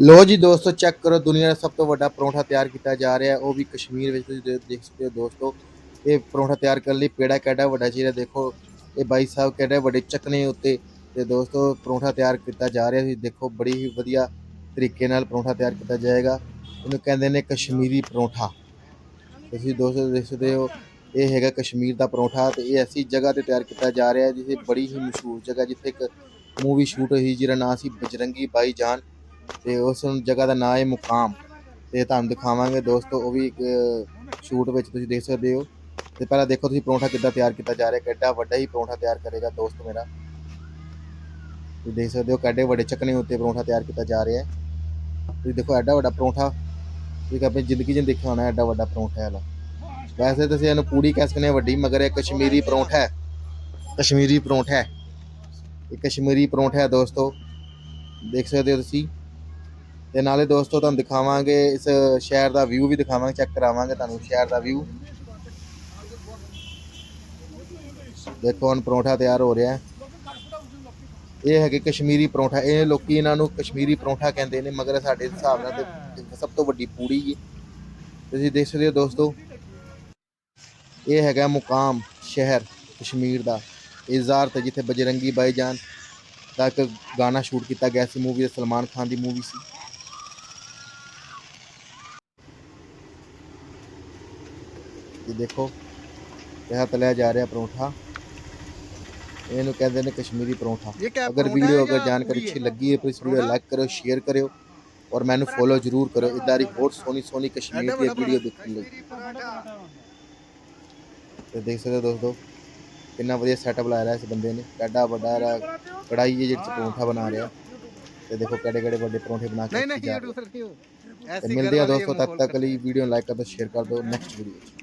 ਲੋ ਜੀ ਦੋਸਤੋ ਚੈੱਕ ਕਰੋ, ਦੁਨੀਆ ਦਾ ਸਭ ਤੋਂ ਵੱਡਾ ਪਰੌਂਠਾ ਤਿਆਰ ਕੀਤਾ ਜਾ ਰਿਹਾ ਉਹ ਵੀ ਕਸ਼ਮੀਰ ਵਿੱਚ ਤੁਸੀਂ ਦੇ- ਦੇਖ ਸਕਦੇ ਹੋ ਦੋਸਤੋ। ਇਹ ਪਰੌਂਠਾ ਤਿਆਰ ਕਰਨ ਲਈ ਪੇੜਾ ਕਿਹੜਾ ਵੱਡਾ ਚਾਹੀਦਾ ਦੇਖੋ। ਇਹ ਬਾਈ ਸਾਹਿਬ ਕਿੱਡੇ ਵੱਡੇ ਚੱਕਨੇ ਉੱਤੇ। ਤੇ ਦੋਸਤੋ, ਪਰੌਂਠਾ ਤਿਆਰ ਕੀਤਾ ਜਾ ਰਿਹਾ ਤੁਸੀਂ ਦੇਖੋ, ਬੜੀ ਹੀ ਵਧੀਆ ਤਰੀਕੇ ਨਾਲ ਪਰੌਂਠਾ ਤਿਆਰ ਕੀਤਾ ਜਾਏਗਾ। ਇਹਨੂੰ ਕਹਿੰਦੇ ਨੇ ਕਸ਼ਮੀਰੀ ਪਰੌਂਠਾ। ਤੁਸੀਂ ਦੋਸਤੋ ਦੇਖ ਸਕਦੇ ਹੋ, ਇਹ ਹੈਗਾ ਕਸ਼ਮੀਰ ਦਾ ਪਰੌਂਠਾ ਤੇ ਇਹ ਐਸੀ ਜਗ੍ਹਾ ਤੇ ਤਿਆਰ ਕੀਤਾ ਜਾ ਰਿਹਾ ਹੈ ਜਿੱਥੇ ਬੜੀ ਹੀ ਮਸ਼ਹੂਰ ਜਗ੍ਹਾ ਜਿੱਥੇ ਇੱਕ ਮੂਵੀ ਸ਼ੂਟ ਹੋਈ ਜਿਹਦਾ ਨਾਂ ਸੀ ਬਜਰੰਗੀ ਬਾਈ ਜਾਨ। ਤੇ ਉਸ ਜਗ੍ਹਾ ਦਾ ਨਾਮ ਹੈ ਮੁਕਾਮ। ਤੇ ਤੁਹਾਨੂੰ ਦਿਖਾਵਾਂਗੇ ਦੋਸਤੋ, ਉਹ ਵੀ ਇੱਕ ਸ਼ੂਟ ਵਿੱਚ ਤੁਸੀਂ ਦੇਖ ਸਕਦੇ ਹੋ। ਤੇ ਪਹਿਲਾਂ ਦੇਖੋ ਤੁਸੀਂ ਪਰੌਂਠਾ ਕਿੱਦਾਂ ਤਿਆਰ ਕੀਤਾ ਜਾ ਰਿਹਾ, ਕਿੱਡਾ ਵੱਡਾ ਹੀ ਪਰੌਂਠਾ ਤਿਆਰ ਕਰੇਗਾ ਦੋਸਤ ਮੇਰਾ। ਤੁਸੀਂ ਦੇਖ ਸਕਦੇ ਹੋ ਕਿੱਡੇ ਵੱਡੇ ਚੱਕਨੇ ਉੱਤੇ ਪਰੌਂਠਾ ਤਿਆਰ ਕੀਤਾ ਜਾ ਰਿਹਾ ਹੈ। ਤੁਸੀਂ ਦੇਖੋ ਐਡਾ ਵੱਡਾ ਪਰੌਂਠਾ, ਤੁਸੀਂ ਆਪਣੀ ਜ਼ਿੰਦਗੀ 'ਚ ਨਹੀਂ ਦੇਖਿਆ ਹੋਣਾ ਐਡਾ ਵੱਡਾ ਪਰੌਂਠਾ ਹੈ ਵੈਸੇ ਤਾਂ ਅਸੀਂ ਇਹਨੂੰ ਪੂੜੀ ਕਹਿ ਸਕਦੇ ਹਾਂ ਵੱਡੀ, ਮਗਰ ਇਹ ਕਸ਼ਮੀਰੀ ਪਰੌਂਠਾ ਹੈ। ਕਸ਼ਮੀਰੀ ਪਰੌਂਠਾ ਹੈ। ਇਹ ਕਸ਼ਮੀਰੀ ਪਰੌਂਠਾ ਹੈ ਦੋਸਤੋ। ਦੇਖ ਸਕਦੇ ਹੋ ਤੁਸੀਂ। ਤੇ ਨਾਲੇ ਦੋਸਤੋ ਤੁਹਾਨੂੰ ਦਿਖਾਵਾਂਗੇ, ਇਸ ਸ਼ਹਿਰ ਦਾ ਵਿਊ ਵੀ ਦਿਖਾਵਾਂਗੇ ਚੈੱਕ ਕਰਾਵਾਂਗੇ ਤੁਹਾਨੂੰ ਸ਼ਹਿਰ ਦਾ ਵਿਊ ਦੇਖੋ ਹੁਣ ਪਰੌਂਠਾ ਤਿਆਰ ਹੋ ਰਿਹਾ ਹੈ। ਇਹ ਹੈਗੇ ਕਸ਼ਮੀਰੀ ਪਰੌਂਠਾ, ਇਹ ਲੋਕੀ ਇਹਨਾਂ ਨੂੰ ਕਸ਼ਮੀਰੀ ਪਰੌਂਠਾ ਕਹਿੰਦੇ ਨੇ, ਮਗਰ ਸਾਡੇ ਹਿਸਾਬ ਨਾਲ ਤੇ ਸਭ ਤੋਂ ਵੱਡੀ ਪੂੜੀ ਹੈ ਤੁਸੀਂ ਦੇਖ ਸਕਦੇ ਹੋ ਦੋਸਤੋ, ਇਹ ਹੈਗਾ ਮੁਕਾਮ ਸ਼ਹਿਰ ਕਸ਼ਮੀਰ ਦਾ। ਇਜ਼ਾਰ ਤੇ ਜਿੱਥੇ ਬਜਰੰਗੀ ਬਾਈਜਾਨ ਦਾ ਇੱਕ ਗਾਣਾ ਸ਼ੂਟ ਕੀਤਾ ਗਿਆ ਸੀ, ਮੂਵੀ ਸਲਮਾਨ ਖਾਨ ਦੀ ਮੂਵੀ ਸੀ। ਇਹ ਦੇਖੋ ਇਹ ਤਲਿਆ ਜਾ ਰਿਹਾ ਪਰੌਂਠਾ ਇਹਨੂੰ ਕਹਿੰਦੇ ਨੇ ਕਸ਼ਮੀਰੀ ਪਰੌਂਠਾ ये क्या ਅਗਰ परोठा ਵੀਡੀਓ है ਅਗਰ या ਜਾਣਕਾਰੀ पूरी ਅੱਛੀ है? ਲੱਗੀ ਹੈ ਤਾਂ ਇਸ ਵੀਡੀਓ ਲਾਈਕ ਕਰੋ ਸ਼ੇਅਰ ਕਰਿਓ ਔਰ ਮੈਨੂੰ ਫੋਲੋ ਜ਼ਰੂਰ ਕਰੋ ਇਦਾਂ ਦੀ ਹੋਰ ਸੋਹਣੀ ਸੋਹਣੀ ਕਸ਼ਮੀਰ ਦੀ ਵੀਡੀਓ ਦੇਖਣ ਲਈ कश्मीरी पराठा ਤੇ ਦੇਖ ਸਕਦੇ ਹੋ ਦੋਸਤੋ ਕਿੰਨਾ ਵਧੀਆ ਸੈਟਅਪ ਲਾਇਆ ਰਿਹਾ ਇਸ ਬੰਦੇ ਨੇ ਐਡਾ ਵੱਡਾ ਇਹਦਾ ਕੜਾਈ ਹੈ ਜਿਹਦੇ ਚ ਪਰੌਂਠਾ ਬਣਾ ਰਿਹਾ ਤੇ ਦੇਖੋ ਕਿਹੜੇ ਕਿਹੜੇ ਵੱਡੇ ਪਰੌਂਠੇ ਬਣਾ ਕੇ नहीं ਰੱਖੇ नहीं ਜਾ ये ਰਹੇ। दूसरा नहीं हो ਤੇ ऐसी ਮਿਲਦੇ ਆ घर वाले ਦੋਸਤੋ ये ਤਦ माहौल ਤੱਕ ਲਈ ਵੀਡੀਓ ਲਾਈਕ